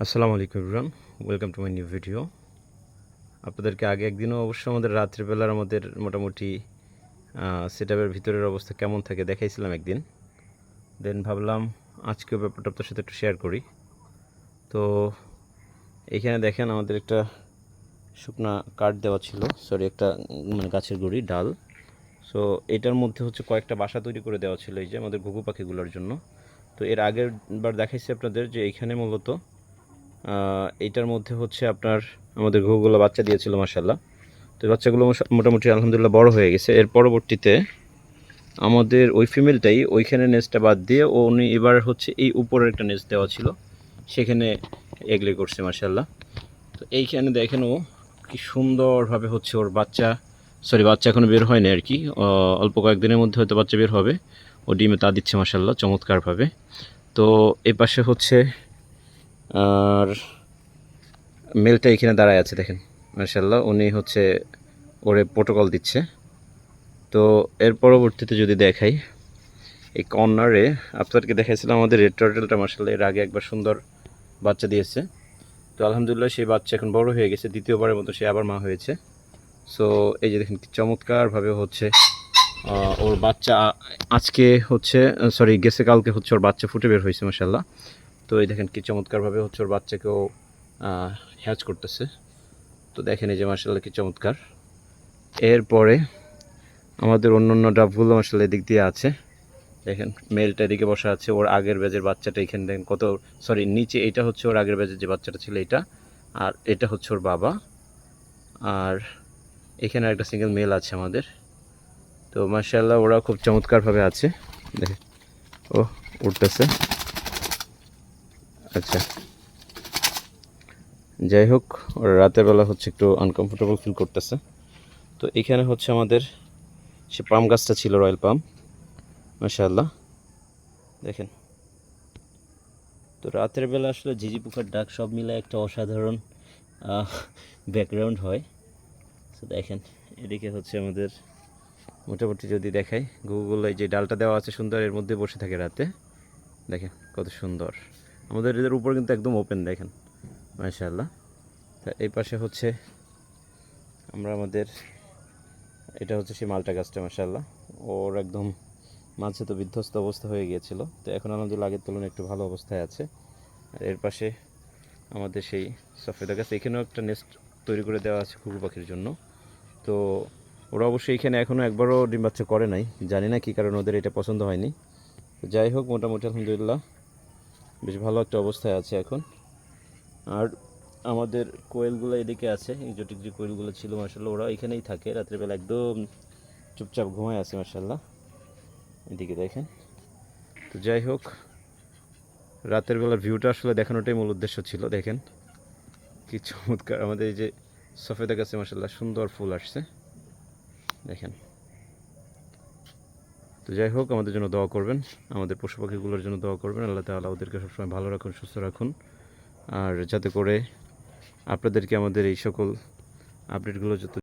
আসসালামু আলাইকুম Ibran welcome to my new video আপনাদেরকে আগে একদিনও অবশ্য আমাদের রাত্রিবেলার আমাদের মোটামুটি সেট আপের ভিতরের অবস্থা কেমন থাকে দেখাইছিলাম একদিন। দেন ভাবলাম আজকেও ব্যাপারটা আপনার সাথে একটু শেয়ার করি। তো এইখানে দেখেন আমাদের একটা শুকনা কাঠ দেওয়া ছিল সরি একটা মানে গাছের গুঁড়ি, ডাল। সো এটার মধ্যে হচ্ছে কয়েকটা বাসা তৈরি করে দেওয়া ছিল এই যে আমাদের ঘুঘু পাখিগুলোর জন্য। তো এর আগের বার দেখাইছি আপনাদের যে এইখানে মূলত আহ, এইটার মধ্যে হচ্ছে আপনার আমাদের ঘুঘুগুলো বাচ্চা দিয়েছিল মাসাল্লাহ তো বাচ্চাগুলো মোটামুটি আলহামদুলিল্লাহ বড় হয়ে গেছে। এর পরবর্তীতে আমাদের ওই ফিমেলটাই ওইখানে নেস্টটা বাদ দিয়ে ও উনি এবার হচ্ছে এই উপরের একটা নেস্ট দেওয়া ছিল। সেখানে এগলে করছে মাসাল্লাহ তো এইখানে দেখেন ও কি সুন্দরভাবে হচ্ছে ওর বাচ্চা সরি বাচ্চা এখনও বের হয়নি আর কি। অল্প কয়েকদিনের মধ্যে হয়তো বাচ্চা বের হবে। ও ডিমে তা দিচ্ছে মাসাল্লাহ চমৎকারভাবে। তো এই পাশে হচ্ছে আর মেলটা এখানে দাঁড়ায় আছে, দেখেন। মার্শাল্লাহ উনি হচ্ছে ওরে প্রোটোকল দিচ্ছে। তো এর পরবর্তীতে যদি দেখাই, এই কর্নারে আপনাদেরকে দেখাইছিলাম আমাদের রেড টার্টেলটা মার্শাল্লাহ এর আগে একবার সুন্দর বাচ্চা দিয়েছে। তো আলহামদুলিল্লাহ, সেই বাচ্চা এখন বড় হয়ে গেছে, দ্বিতীয়বারের মতো সে আবার মা হয়েছে। সো এই যে দেখেন চমৎকারভাবে হচ্ছে ওর বাচ্চা আজকে হচ্ছে সরি গেছে, কালকে হচ্ছে ওর বাচ্চা ফুটে বের হয়েছে মার্শাল্লাহ তো এই দেখেন কি চমৎকারভাবে হচ্ছে ওর বাচ্চাকেও হ্যাচ করতেছে। তো দেখেন এই যে মার্শাল্লাহ কি চমৎকার। এরপরে আমাদের অন্য অন্য ডাবগুলো মার্শাল্লাহ এদিক দিয়ে আছে। দেখেন মেলটা এদিকে বসা আছে, ওর আগের ব্যাজের বাচ্চাটা এখানে দেখেন কত সরি নিচে এটা হচ্ছে ওর আগের ব্যাজের যে বাচ্চাটা ছিল এটা, আর এটা হচ্ছে ওর বাবা। আর এখানে একটা সিঙ্গেল মেল আছে আমাদের। তো মার্শাল্লাহ ওরা খুব চমৎকারভাবে আছে। দেখেন ও উঠতেছে। আচ্ছা। যাই হোক রাতের বেলা হচ্ছে একটু আনকমফোর্টেবল ফিল করতেছে। তো এখানে হচ্ছে আমাদের সে পাম গাছটা ছিল, রয়্যাল পাম। মাশাআল্লাহ। দেখেন। তো রাতের বেলা আসলে ঝিঝি পোকার ডাক সব মিলে একটা অসাধারণ ব্যাকগ্রাউন্ড হয়। তো দেখেন, এদিকে হচ্ছে আমাদের, মোটামুটি যদি দেখাই গুগল যে ডালটা দেওয়া আছে সুন্দর, এর মধ্যে বসে থাকে রাতে। দেখেন কত সুন্দর। আমাদের এদের উপর কিন্তু একদম ওপেন দেখেন। মাশাআল্লাহ। তা এই পাশে হচ্ছে আমরা আমাদের, এটা হচ্ছে সেই মালটা গাছটা, মাশাআল্লাহ। ওর একদম মাঝে তো বিধ্বস্ত অবস্থা হয়ে গিয়েছিল। তো এখন আলহামদুলিল্লাহ আগের তুলনায় একটু ভালো অবস্থায় আছে। আর এর পাশে আমাদের সেই সফেদা গাছ, এখানেও একটা নেস্ট তৈরি করে দেওয়া আছে ঘুঘু পাখির জন্য। তো ওরা অবশ্যই এখানে এখনও একবারও ডিম বাচ্চা করে নাই। জানি না কী কারণে ওদের এটা পছন্দ হয়নি। যাই হোক, মোটামুটি আলহামদুলিল্লাহ। বেশ ভালো একটা অবস্থায় আছে এখন। আর আমাদের কোয়েলগুলো এদিকে আছে এক্সোটিক যে কোয়েলগুলো ছিল মার্শাল্লাহ ওরা এখানেই থাকে। রাত্রেবেলা একদম চুপচাপ ঘুমায় আছে মার্শাল্লাহ এদিকে দেখেন। তো যাই হোক, রাতের বেলার ভিউটা আসলে দেখানোটাই মূল উদ্দেশ্য ছিল, দেখেন। কি চমৎকার, আমাদের এই যে সফেদা গাছে মার্শাল্লাহ সুন্দর ফুল আসছে। দেখেন। তো যাই হোক, আমাদের জন্য দোয়া করবেন। আমাদের পশু পাখিগুলোর জন্য দোয়া করবেন। আল্লাহ তাআলা ওদেরকে সবসময় ভালো রাখুন, সুস্থ রাখুন। আর যাতে করে আপনাদেরকে আমাদের এই সকল আপডেটগুলো যত